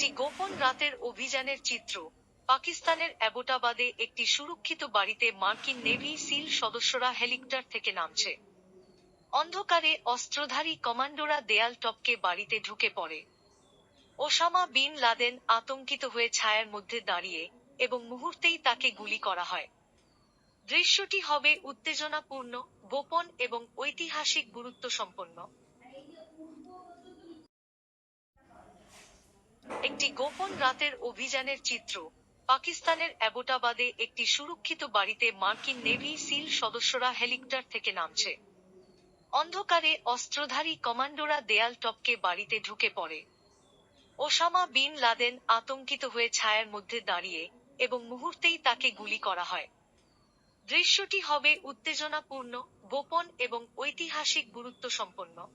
একটি গোপন রাতের অভিযানের চিত্র। পাকিস্তানের অ্যাবোটাবাদে একটি সুরক্ষিত বাড়িতে মার্কিন নেভি সিল সদস্যরা হেলিকপ্টার থেকে নামছে। অন্ধকারে অস্ত্রধারী কমান্ডোরা দেয়াল টপকে বাড়িতে ঢুকে পড়ে। ওসামা বিন লাদেন আতঙ্কিত হয়ে ছায়ার মধ্যে দাঁড়িয়ে এবং মুহূর্তেই তাকে গুলি করা হয়। দৃশ্যটি হবে উত্তেজনাপূর্ণ, গোপন এবং ঐতিহাসিক গুরুত্ব সম্পন্ন একটি গোপন রাতের অভিযানের চিত্র। পাকিস্তানের অ্যাবোটাবাদে একটি সুরক্ষিত বাড়িতে মার্কিন নেভি সিল সদস্যরা হেলিকপ্টার থেকে নামছে। অন্ধকারে অস্ত্রধারী কমান্ডোরা দেয়াল টপকে বাড়িতে ঢুকে পড়ে। ওসামা বিন লাদেন আতঙ্কিত হয়ে ছায়ার মধ্যে দাঁড়িয়ে এবং মুহূর্তেই তাকে গুলি করা হয়। দৃশ্যটি হবে উত্তেজনাপূর্ণ, গোপন এবং ঐতিহাসিক গুরুত্ব সম্পন্ন